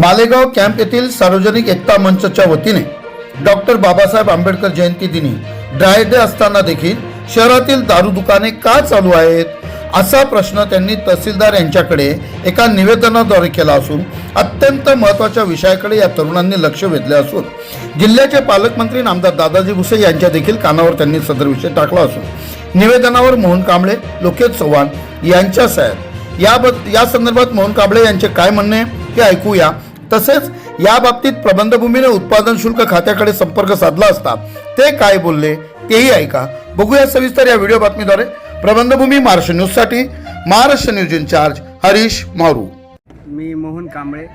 Malegaon camp येथील सार्वजनिक एकता मंचच्या वतीने डॉक्टर बाबासाहेब आंबेडकर जयंती दिनी ड्राय डे असताना देखील शहरातील दारू दुकाने का चालू आहेत असा प्रश्न त्यांनी तहसीलदार यांच्याकडे एका निवेदनाद्वारे केला असून अत्यंत महत्त्वाच्या विषयाकडे या तरुणांनी लक्ष वेधले असून जिल्ह्याचे पालकमंत्री नामदार दादाजी भुसे यांच्या देखील कानावर त्यांनी सदर विषय टाकला असून निवेदनावर मोहन कांबळे लोकेश चव्हाण यांच्या साहेब या संदर्भात मोहन कांबळे यांचे काय म्हणणे हे ऐकूया. तसेच या बाबतीत प्रबंधभूमीने उत्पादन शुल्क खात्याकडे संपर्क साधला असता ते काय बोलले तेही ऐका. बघूया सविस्तर या व्हिडिओ बातमीद्वारे. प्रबंधभूमी महाराष्ट्र न्यूजसाठी महाराष्ट्र न्यूज इन्चार्ज हरीश मारू. मी मोहन कांबळे.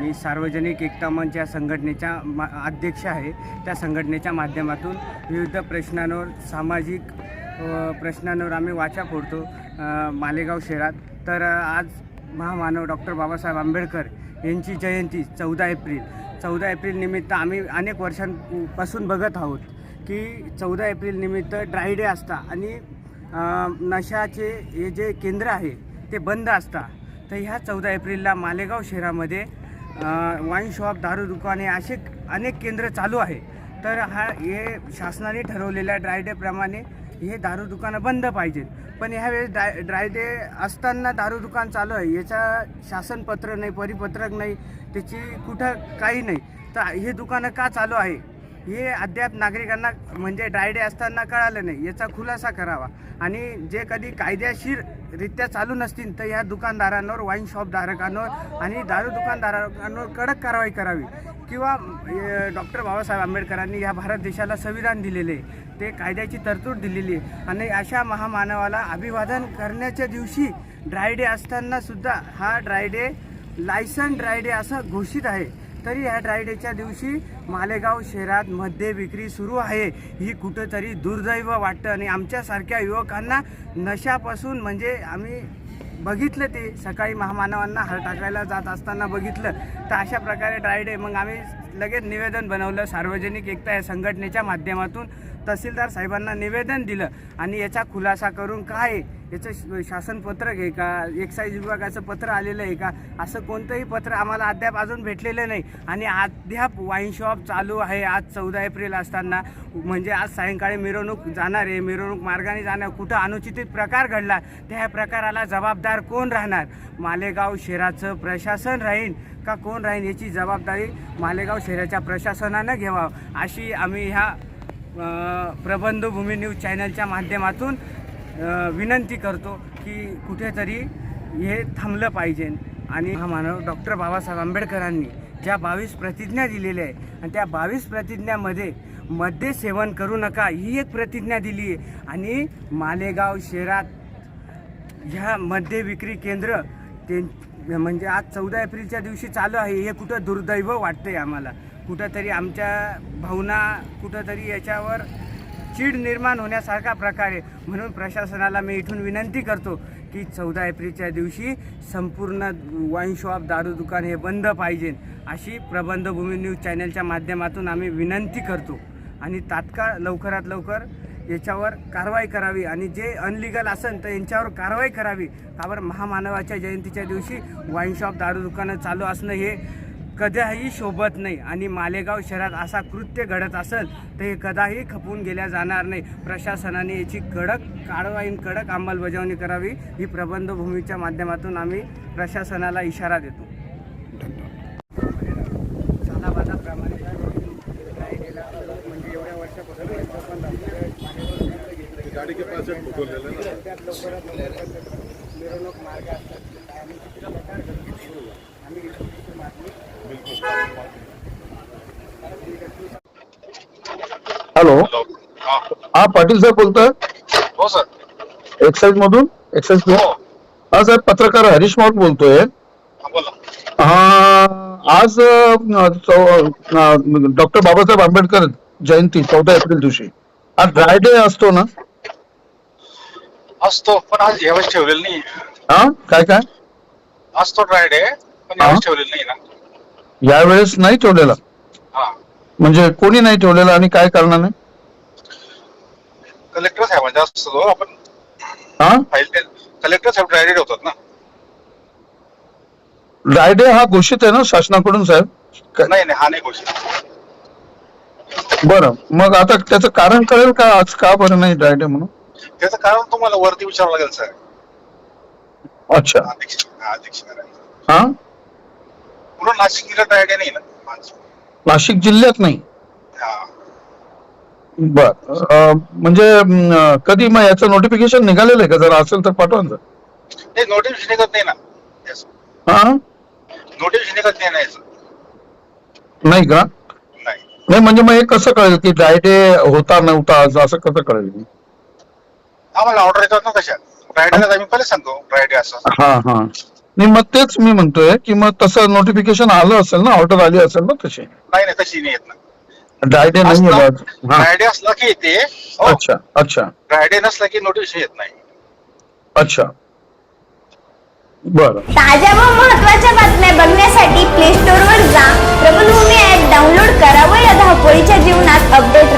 मी सार्वजनिक एकता मंच या संघटनेच्या मा अध्यक्ष आहे. त्या संघटनेच्या माध्यमातून विविध प्रश्नांवर सामाजिक प्रश्नांवर आम्ही वाचा फोडतो मालेगाव शहरात. तर आज महामानव डॉक्टर बाबासाहेब आंबेडकर यांची जयंती चौदा एप्रिल. चौदा एप्रिल निमित्त आम्ही अनेक वर्षांपासून बघत आहोत की चौदा एप्रिल निमित्त ड्राय डे असता आणि नशाचे हे जे केंद्र आहे ते बंद असता. तर ह्या चौदा एप्रिलला मालेगाव शहरामध्ये वाईन शॉप दारू दुकाने असे अनेक केंद्र चालू आहे. तर हा हे शासनाने ठरवलेल्या ड्राय डेप्रमाणे हे दारू दुकानं बंद पाहिजेत. पण ह्यावेळेस ड्राय ड्राय डे असताना दारू दुकान चालू आहे. याचा शासनपत्र नाही परिपत्रक नाही त्याची कुठं काही नाही. तर हे दुकानं का चालू आहे? हे अद्याप नागरिकांना म्हणजे ड्राय डे असताना कळालं नाही. याचा खुलासा करावा. आणि जे कधी कायदेशीररित्या चालू नसतील तर या दुकानदारांवर वाईन शॉपधारकांवर आणि दारू दुकानदारांवर कडक कारवाई करावी. किंवा डॉक्टर बाबासाहेब आंबेडकरांनी ह्या भारत देशाला संविधान दिलेले आहे ते कायद्याची तरतूद दिलेली आहे आणि अशा महामानवाला अभिवादन करण्याच्या दिवशी ड्राय डे असताना सुद्धा हा dry day license dry day असं घोषित आहे. तरी ह्या ड्राय डेच्या दिवशी मालेगाव शहरात मद्य विक्री सुरू आहे. ही कुठंतरी दुर्दैव वाटतं आणि आमच्यासारख्या युवकांना नशापासून म्हणजे आम्ही बघितलं ते. सकाळी महामानवांना हळ टाकायला जात असताना बघितलं. तर अशा प्रकारे ड्रायडे मग आम्ही लगेच निवेदन बनवलं. सार्वजनिक एकता या संघटनेच्या माध्यमातून तहसीलदार साहेबांना निवेदन दिलं. आणि याचा खुलासा करून काय याचं श- शासनपत्रक आहे का? एक्साईज विभागाचं पत्र आलेलं आहे का? असं कोणतंही पत्र आम्हाला अद्याप अजून भेटलेलं नाही. आणि अद्याप वाईन शॉप चालू आहे. आज चौदा एप्रिल असताना. म्हणजे आज सायंकाळी मिरवणूक जाणार आहे. मिरवणूक मार्गाने जाणार. कुठं अनुचित प्रकार घडला? त्या ह्या प्रकाराला जबाबदार कोण राहणार? मालेगाव शहराचं प्रशासन राहील का कोण राहील याची जबाबदारी मालेगाव शहराच्या प्रशासनानं घ्यावा. अशी आम्ही ह्या प्रबंधभूमी न्यूज चॅनलच्या माध्यमातून विनंती करतो की कुठेतरी हे थांबलं पाहिजे. आणि हा मानव डॉक्टर बाबासाहेब आंबेडकरांनी ज्या बावीस प्रतिज्ञा दिलेल्या आहे आणि त्या बावीस प्रतिज्ञामध्ये मद्य सेवन करू नका ही एक प्रतिज्ञा दिली आहे. आणि मालेगाव शहरात ह्या मद्य विक्री केंद्र ते म्हणजे आज चौदा एप्रिलच्या दिवशी चालू आहे. हे कुठं दुर्दैव वाटतंय आम्हाला. कुठंतरी आमच्या भावना कुठंतरी याच्यावर चीड निर्माण होण्यासारखा प्रकार आहे. म्हणून प्रशासनाला मी इथून विनंती करतो की चौदा एप्रिलच्या दिवशी संपूर्ण वाईन शॉप दारू दुकान हे बंद पाहिजे. अशी प्रबंधभूमी न्यूज चॅनलच्या माध्यमातून आम्ही विनंती करतो. आणि तात्काळ लवकरात लवकर याच्यावर कारवाई करावी. आणि जे अनलिगल असेल तर यांच्यावर कारवाई करावी. का बरं? महामानवाच्या जयंतीच्या दिवशी वाईन शॉप दारू दुकानं चालू असणं हे कदाही शोभत नाही आणि मालेगाव शहरात असा कृत्य घडत असेल तर हे कदाही खपून गेल्या जाणार नाही. प्रशासनाने याची कडक कारवाई कडक अंमलबजावणी करावी. ही प्रबंधभूमीच्या माध्यमातून आम्ही प्रशासनाला इशारा देतो. म्हणजे एवढ्या वर्षापासून यांचं पण राहिलेलं गाड़ी के पास एक बोलेलं ना त्यात लवकरात लवकर मिरवणूक मार्ग असतात आम्ही किती प्रकार करतो आम्ही इथून तिथून बातमी हॅलो हा. पाटील साहेब बोलतोय? हो सर. एक्साईज मधून? एक्साईज हो. हा साहेब पत्रकार हरीश माऊत बोलतोय. बोला. आज डॉक्टर बाबासाहेब आंबेडकर जयंती चौदा एप्रिल दिवशी. आज ड्राय डे असतो ना? असतो पण आज यावेळेस ठेवलेलं नाही हा? काय काय? असतो ड्राय डे पण. यावेळेस ठेवलेलं नाही ना. यावेळेस नाही ठेवलेला. म्हणजे कोणी नाही ठेवलेला आणि काय कारणाने कलेक्टर साहेबांचा असतो आपण हा? फाईल कलेक्टर साहेब ड्राय डे ठेवतात ना. ड्रायडे हा घोषित आहे ना शासनाकडून साहेब? नाही नाही हा नाही घोषित. बरं मग आता त्याचं कारण कळेल का आज का बरं नाही ड्रायडे म्हणून? त्याचं कारण तुम्हाला वरती विचारावं लागेल सर अच्छा. अध्यक्ष अध्यक्ष हा? म्हणून नाशिक जिल्ह्यात ड्रायडे नाही ना माणसं. नाशिक जिल्ह्यात नाही. बर. म्हणजे अं, कधी मग याचं नोटिफिकेशन निघालेलं आहे का? जर असेल तर पाठवा ना नाही नोटिफिकेशन निघत नाही ना. हा? नोटिफिकेशन निघत नाही ना याचं. नाही का? नाही. नाही म्हणजे मग हे कसं कळेल की ड्रायडे होता नव्हता आज असं कसं कळेल? आम्हाला ऑर्डर येतात ना तशा. ड्रायडेला आम्ही पहिले सांगतो. ड्रायडे असं. हा हा. नाही मग तेच मी म्हणतोय की मग तसं नोटिफिकेशन आलं असेल ना ऑर्डर आली असेल ना तशी? नाही नाही तशी नाही येत ना. ड्रायडे नाही आहे आज. हा. ड्रायडे असला की येते हो. अच्छा अच्छा. ड्रायडे नसला की नोटिफिकेशन येत नाही. अच्छा. बरं. ताज्या व महत्त्वाच्या बातम्या बघण्यासाठी प्ले स्टोअर वर जा. प्रबलभूमी ऍप डाउनलोड करा व या धावपळीच्या जीवनात अपडेट